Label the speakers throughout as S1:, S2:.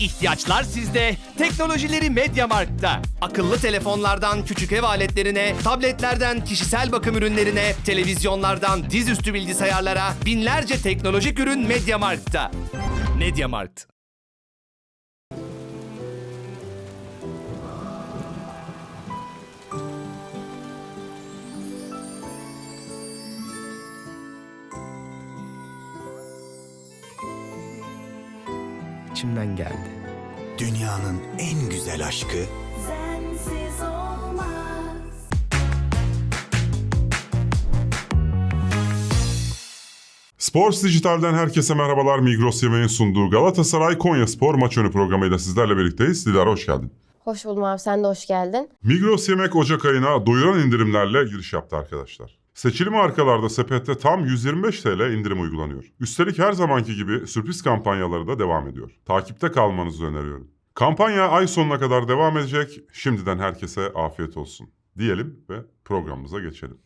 S1: İhtiyaçlar sizde, teknolojileri Mediamarkt'ta. Akıllı telefonlardan küçük ev aletlerine, tabletlerden kişisel bakım ürünlerine, televizyonlardan dizüstü bilgisayarlara binlerce teknolojik ürün Mediamarkt'ta. Mediamarkt. İçimden geldi.
S2: Dünyanın en güzel aşkı
S3: Sensiz olmaz.
S4: Sports Dijital'den herkese merhabalar. Migros Yemeğin sunduğu Galatasaray Konya Spor maç önü programıyla sizlerle birlikteyiz. Dilara hoş geldin.
S5: Hoş buldum abi sen de hoş geldin.
S4: Migros Yemek Ocak ayına doyuran indirimlerle giriş yaptı arkadaşlar. Seçili markalarda sepette tam 125 TL indirim uygulanıyor. Üstelik her zamanki gibi sürpriz kampanyaları da devam ediyor. Takipte kalmanızı öneriyorum. Kampanya ay sonuna kadar devam edecek. Şimdiden herkese afiyet olsun diyelim ve programımıza geçelim.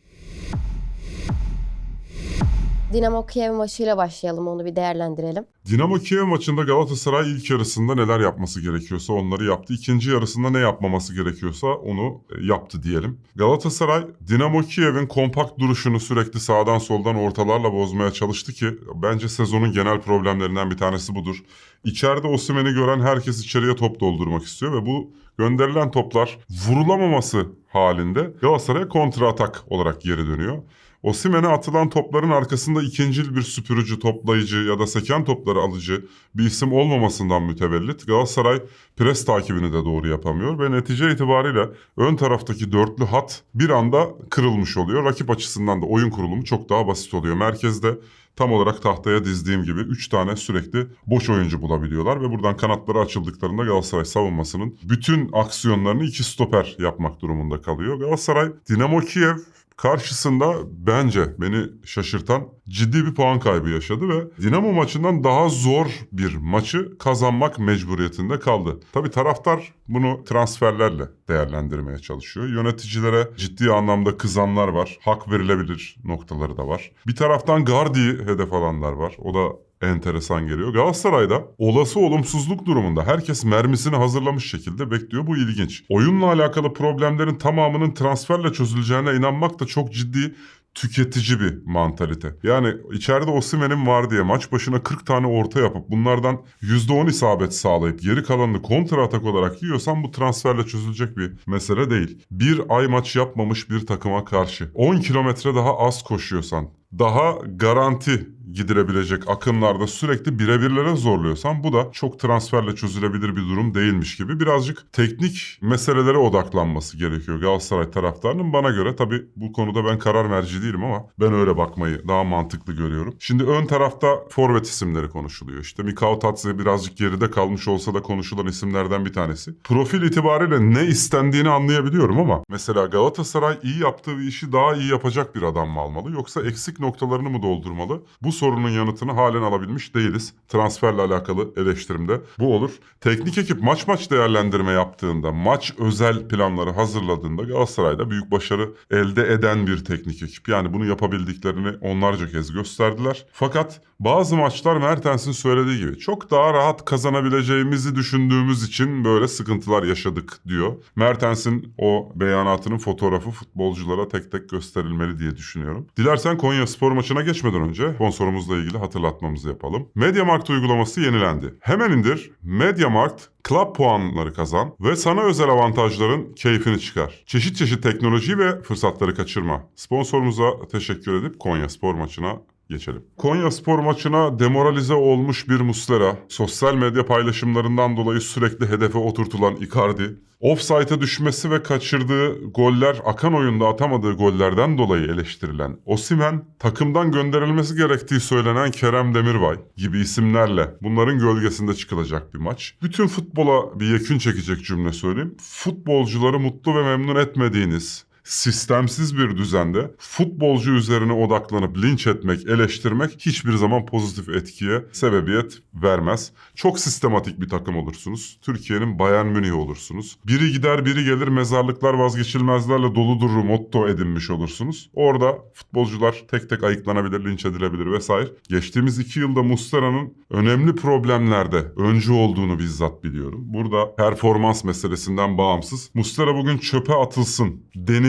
S5: Dinamo Kiev maçıyla başlayalım onu bir değerlendirelim.
S4: Dinamo Kiev maçında Galatasaray ilk yarısında neler yapması gerekiyorsa onları yaptı. İkinci yarısında ne yapmaması gerekiyorsa onu e, yaptı diyelim. Galatasaray Dinamo Kiev'in kompakt duruşunu sürekli sağdan soldan ortalarla bozmaya çalıştı ki bence sezonun genel problemlerinden bir tanesi budur. İçeride Osimhen'i gören herkes içeriye top doldurmak istiyor ve bu gönderilen toplar vurulamaması halinde Galatasaray'a kontra atak olarak geri dönüyor. Osimhen'e atılan topların arkasında ikincil bir süpürücü, toplayıcı ya da seken topları alıcı bir isim olmamasından mütevellit Galatasaray pres takibini de doğru yapamıyor ve netice itibariyle ön taraftaki dörtlü hat bir anda kırılmış oluyor. Rakip açısından da oyun kurulumu çok daha basit oluyor. Merkezde tam olarak tahtaya dizdiğim gibi 3 tane sürekli boş oyuncu bulabiliyorlar ve buradan kanatları açıldıklarında Galatasaray savunmasının bütün aksiyonlarını iki stoper yapmak durumunda kalıyor. Galatasaray Dinamo Kiev karşısında bence beni şaşırtan ciddi bir puan kaybı yaşadı ve Dinamo maçından daha zor bir maçı kazanmak mecburiyetinde kaldı. Tabi taraftar bunu transferlerle değerlendirmeye çalışıyor. Yöneticilere ciddi anlamda kızanlar var. Hak verilebilir noktaları da var. Bir taraftan Gardi'yi hedef alanlar var. O da enteresan geliyor. Galatasaray'da olası olumsuzluk durumunda herkes mermisini hazırlamış şekilde bekliyor. Bu ilginç. Oyunla alakalı problemlerin tamamının transferle çözüleceğine inanmak da çok ciddi tüketici bir mantalite. Yani içeride Osimhen'in var diye maç başına 40 tane orta yapıp bunlardan %10 isabet sağlayıp geri kalanını kontra atak olarak yiyorsan bu transferle çözülecek bir mesele değil. Bir ay maç yapmamış bir takıma karşı 10 kilometre daha az koşuyorsan daha garanti gidirebilecek akınlarda sürekli birebirlere zorluyorsan bu da çok transferle çözülebilir bir durum değilmiş gibi birazcık teknik meselelere odaklanması gerekiyor Galatasaray taraftarının. Bana göre tabii bu konuda ben karar merci değilim ama ben öyle bakmayı daha mantıklı görüyorum. Şimdi ön tarafta forvet isimleri konuşuluyor. İşte Mikao Tatze birazcık geride kalmış olsa da konuşulan isimlerden bir tanesi. Profil itibariyle ne istendiğini anlayabiliyorum ama mesela Galatasaray iyi yaptığı işi daha iyi yapacak bir adam mı almalı yoksa eksik noktalarını mı doldurmalı? Bu sorunun yanıtını halen alabilmiş değiliz. Transferle alakalı eleştirimde bu olur. Teknik ekip maç maç değerlendirme yaptığında, maç özel planları hazırladığında Galatasaray'da büyük başarı elde eden bir teknik ekip. Yani bunu yapabildiklerini onlarca kez gösterdiler. Fakat bazı maçlar Mertens'in söylediği gibi çok daha rahat kazanabileceğimizi düşündüğümüz için böyle sıkıntılar yaşadık diyor. Mertens'in o beyanatının fotoğrafı futbolculara tek tek gösterilmeli diye düşünüyorum. Dilersen Konya spor maçına geçmeden önce sponsorumuzla ilgili hatırlatmamızı yapalım. Mediamarkt uygulaması yenilendi. Hemen indir Mediamarkt Club puanları kazan ve sana özel avantajların keyfini çıkar. Çeşit çeşit teknoloji ve fırsatları kaçırma. Sponsorumuza teşekkür edip Konya spor maçına geçelim. Konya spor maçına demoralize olmuş bir Muslera, sosyal medya paylaşımlarından dolayı sürekli hedefe oturtulan Icardi, offside'a düşmesi ve kaçırdığı goller akan oyunda atamadığı gollerden dolayı eleştirilen Osimen, takımdan gönderilmesi gerektiği söylenen Kerem Demirbay gibi isimlerle bunların gölgesinde çıkılacak bir maç. Bütün futbola bir yekün çekecek cümle söyleyeyim. Futbolcuları mutlu ve memnun etmediğiniz, sistemsiz bir düzende futbolcu üzerine odaklanıp linç etmek, eleştirmek hiçbir zaman pozitif etkiye sebebiyet vermez. Çok sistematik bir takım olursunuz. Türkiye'nin Bayern Münih olursunuz. Biri gider biri gelir mezarlıklar vazgeçilmezlerle doludur motto edinmiş olursunuz. Orada futbolcular tek tek ayıklanabilir, linç edilebilir vesaire. Geçtiğimiz iki yılda Muslera'nın önemli problemlerde öncü olduğunu bizzat biliyorum. Burada performans meselesinden bağımsız. Muslera bugün çöpe atılsın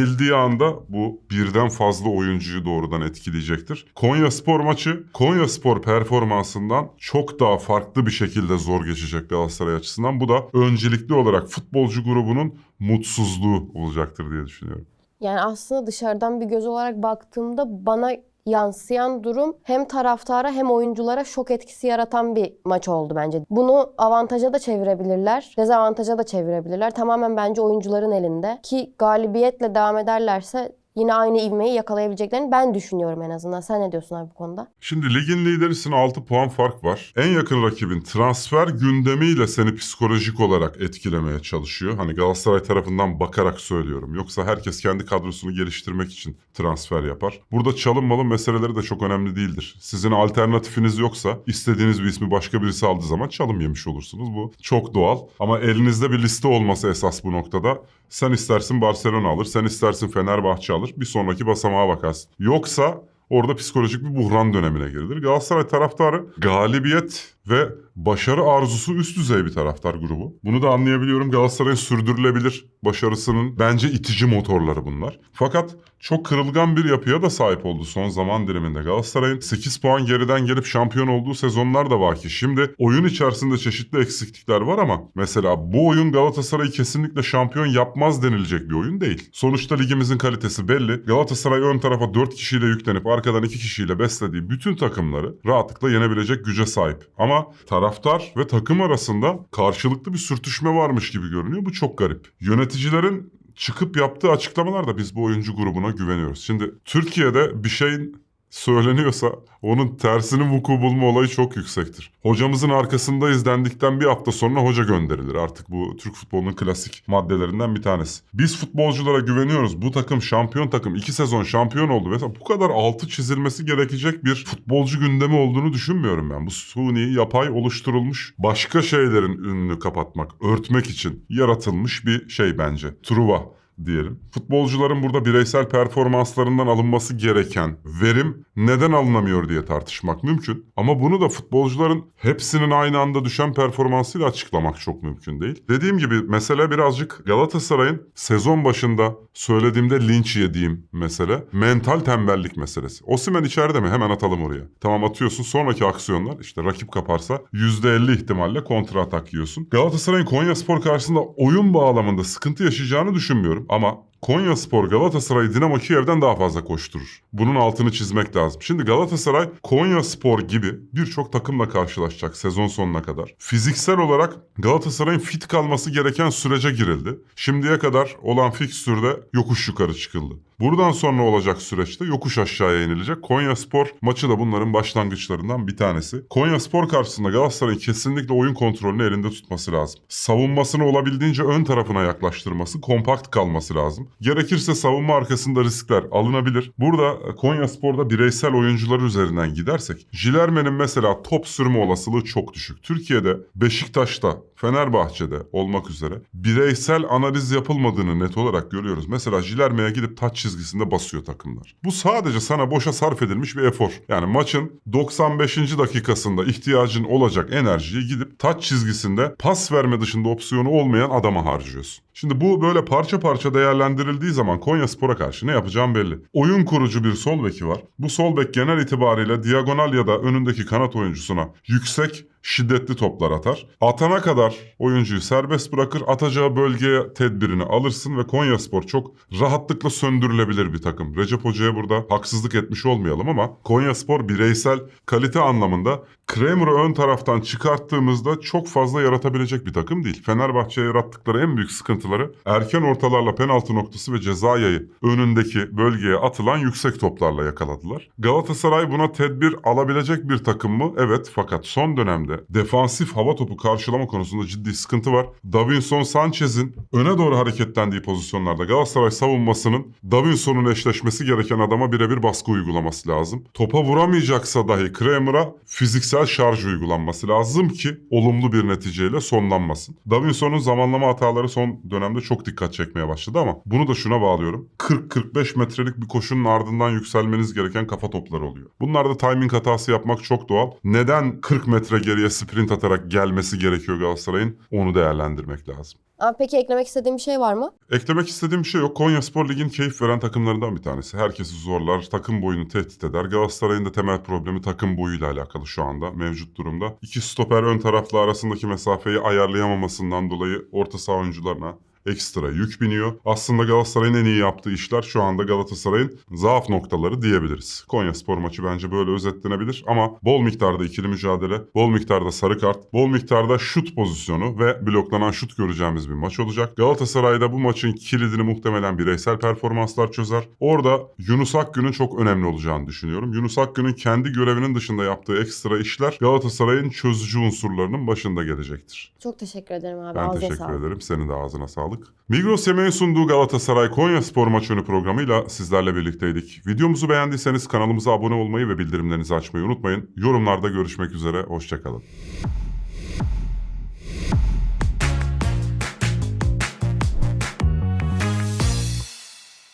S4: denildiği anda bu birden fazla oyuncuyu doğrudan etkileyecektir. Konya Spor maçı Konya Spor performansından çok daha farklı bir şekilde zor geçecek Galatasaray açısından. Bu da öncelikli olarak futbolcu grubunun mutsuzluğu olacaktır diye düşünüyorum.
S5: Yani aslında dışarıdan bir göz olarak baktığımda bana yansıyan durum hem taraftara hem oyunculara şok etkisi yaratan bir maç oldu bence. Bunu avantaja da çevirebilirler, dezavantaja da çevirebilirler. Tamamen bence oyuncuların elinde ki galibiyetle devam ederlerse yine aynı ivmeyi yakalayabileceklerini ben düşünüyorum en azından. Sen ne diyorsun abi bu konuda?
S4: Şimdi ligin liderisine 6 puan fark var. En yakın rakibin transfer gündemiyle seni psikolojik olarak etkilemeye çalışıyor. Hani Galatasaray tarafından bakarak söylüyorum. Yoksa herkes kendi kadrosunu geliştirmek için transfer yapar. Burada çalınmalı meseleleri de çok önemli değildir. Sizin alternatifiniz yoksa istediğiniz bir ismi başka birisi aldığı zaman çalım yemiş olursunuz. Bu çok doğal. Ama elinizde bir liste olması esas bu noktada. Sen istersin Barcelona alır, sen istersin Fenerbahçe alır. Bir sonraki basamağa bakarsın. Yoksa orada psikolojik bir buhran dönemine girilir. Galatasaray taraftarı galibiyet ve başarı arzusu üst düzey bir taraftar grubu. Bunu da anlayabiliyorum. Galatasaray'ın sürdürülebilir başarısının bence itici motorları bunlar. Fakat çok kırılgan bir yapıya da sahip oldu son zaman diliminde. Galatasaray'ın 8 puan geriden gelip şampiyon olduğu sezonlar da var ki. Şimdi oyun içerisinde çeşitli eksiklikler var ama mesela bu oyun Galatasaray'ı kesinlikle şampiyon yapmaz denilecek bir oyun değil. Sonuçta ligimizin kalitesi belli. Galatasaray ön tarafa 4 kişiyle yüklenip arkadan 2 kişiyle beslediği bütün takımları rahatlıkla yenebilecek güce sahip. Ama taraftar ve takım arasında karşılıklı bir sürtüşme varmış gibi görünüyor. Bu çok garip. Yöneticilerin çıkıp yaptığı açıklamalarda biz bu oyuncu grubuna güveniyoruz. Şimdi Türkiye'de bir şeyin söyleniyorsa onun tersinin vuku bulma olayı çok yüksektir. Hocamızın arkasındayız dendikten bir hafta sonra hoca gönderilir. Artık bu Türk futbolunun klasik maddelerinden bir tanesi. Biz futbolculara güveniyoruz. Bu takım şampiyon takım. iki sezon şampiyon oldu. Mesela bu kadar altı çizilmesi gerekecek bir futbolcu gündemi olduğunu düşünmüyorum ben. Bu suni, yapay oluşturulmuş başka şeylerin önünü kapatmak, örtmek için yaratılmış bir şey bence. Truva diyelim. Futbolcuların burada bireysel performanslarından alınması gereken verim neden alınamıyor diye tartışmak mümkün. Ama bunu da futbolcuların hepsinin aynı anda düşen performansıyla açıklamak çok mümkün değil. Dediğim gibi mesele birazcık Galatasaray'ın sezon başında söylediğimde linç yediğim mesele mental tembellik meselesi. Osimhen içeride mi? Hemen atalım oraya. Tamam atıyorsun sonraki aksiyonlar işte rakip kaparsa %50 ihtimalle kontra atak yiyorsun. Galatasaray'ın Konyaspor karşısında oyun bağlamında sıkıntı yaşayacağını düşünmüyorum ama Konya Spor Galatasaray Dinamo Kiev'den daha fazla koşturur. Bunun altını çizmek lazım. Şimdi Galatasaray Konya Spor gibi birçok takımla karşılaşacak sezon sonuna kadar. Fiziksel olarak Galatasaray'ın fit kalması gereken sürece girildi. Şimdiye kadar olan fikstürde yokuş yukarı çıkıldı. Buradan sonra olacak süreçte yokuş aşağıya inilecek. Konya Spor maçı da bunların başlangıçlarından bir tanesi. Konya Spor karşısında Galatasaray'ın kesinlikle oyun kontrolünü elinde tutması lazım. Savunmasını olabildiğince ön tarafına yaklaştırması, kompakt kalması lazım. Gerekirse savunma arkasında riskler alınabilir. Burada Konya Spor'da bireysel oyuncular üzerinden gidersek, Jilerme'nin mesela top sürme olasılığı çok düşük. Türkiye'de Beşiktaş'ta, Fenerbahçe'de olmak üzere bireysel analiz yapılmadığını net olarak görüyoruz. Mesela Jilerme'ye gidip taç çizgisinde basıyor takımlar. Bu sadece sana boşa sarf edilmiş bir efor. Yani maçın 95. dakikasında ihtiyacın olacak enerjiyi gidip taç çizgisinde pas verme dışında opsiyonu olmayan adama harcıyorsun. Şimdi bu böyle parça parça değerlendirildiği zaman Konya Spor'a karşı ne yapacağım belli. Oyun kurucu bir sol beki var. Bu sol bek genel itibariyle diagonal ya da önündeki kanat oyuncusuna yüksek şiddetli toplar atar. Atana kadar oyuncuyu serbest bırakır. Atacağı bölgeye tedbirini alırsın ve Konyaspor çok rahatlıkla söndürülebilir bir takım. Recep Hoca'ya burada haksızlık etmiş olmayalım ama Konyaspor bireysel kalite anlamında Kramer'ı ön taraftan çıkarttığımızda çok fazla yaratabilecek bir takım değil. Fenerbahçe'ye yarattıkları en büyük sıkıntıları erken ortalarla penaltı noktası ve ceza yayı önündeki bölgeye atılan yüksek toplarla yakaladılar. Galatasaray buna tedbir alabilecek bir takım mı? Evet fakat son dönemde defansif hava topu karşılama konusunda ciddi sıkıntı var. Davinson Sanchez'in öne doğru hareketlendiği pozisyonlarda Galatasaray savunmasının Davinson'un eşleşmesi gereken adama birebir baskı uygulaması lazım. Topa vuramayacaksa dahi Kramer'a fiziksel şarj uygulanması lazım ki olumlu bir neticeyle sonlanmasın. Davinson'un zamanlama hataları son dönemde çok dikkat çekmeye başladı ama bunu da şuna bağlıyorum. 40-45 metrelik bir koşunun ardından yükselmeniz gereken kafa topları oluyor. Bunlarda timing hatası yapmak çok doğal. Neden 40 metre geriye sprint atarak gelmesi gerekiyor Galatasaray'ın onu değerlendirmek lazım.
S5: Abi peki eklemek istediğim bir şey var mı?
S4: Eklemek istediğim bir şey yok. Konya Spor Lig'in keyif veren takımlarından bir tanesi. Herkesi zorlar, takım boyunu tehdit eder. Galatasaray'ın da temel problemi takım boyuyla alakalı şu anda mevcut durumda. İki stoper ön taraflı arasındaki mesafeyi ayarlayamamasından dolayı orta saha oyuncularına ekstra yük biniyor. Aslında Galatasaray'ın en iyi yaptığı işler şu anda Galatasaray'ın zaaf noktaları diyebiliriz. Konya Spor maçı bence böyle özetlenebilir ama bol miktarda ikili mücadele, bol miktarda sarı kart, bol miktarda şut pozisyonu ve bloklanan şut göreceğimiz bir maç olacak. Galatasaray'da bu maçın kilidini muhtemelen bireysel performanslar çözer. Orada Yunus Akgün'ün çok önemli olacağını düşünüyorum. Yunus Akgün'ün kendi görevinin dışında yaptığı ekstra işler Galatasaray'ın çözücü unsurlarının başında gelecektir.
S5: Çok teşekkür ederim abi.
S4: Ben
S5: Ağzına
S4: teşekkür
S5: sağlık.
S4: ederim. Senin de ağzına sağlık. Migros Yemeğin sunduğu Galatasaray Konya Spor maç önü programıyla sizlerle birlikteydik. Videomuzu beğendiyseniz kanalımıza abone olmayı ve bildirimlerinizi açmayı unutmayın. Yorumlarda görüşmek üzere. Hoşçakalın.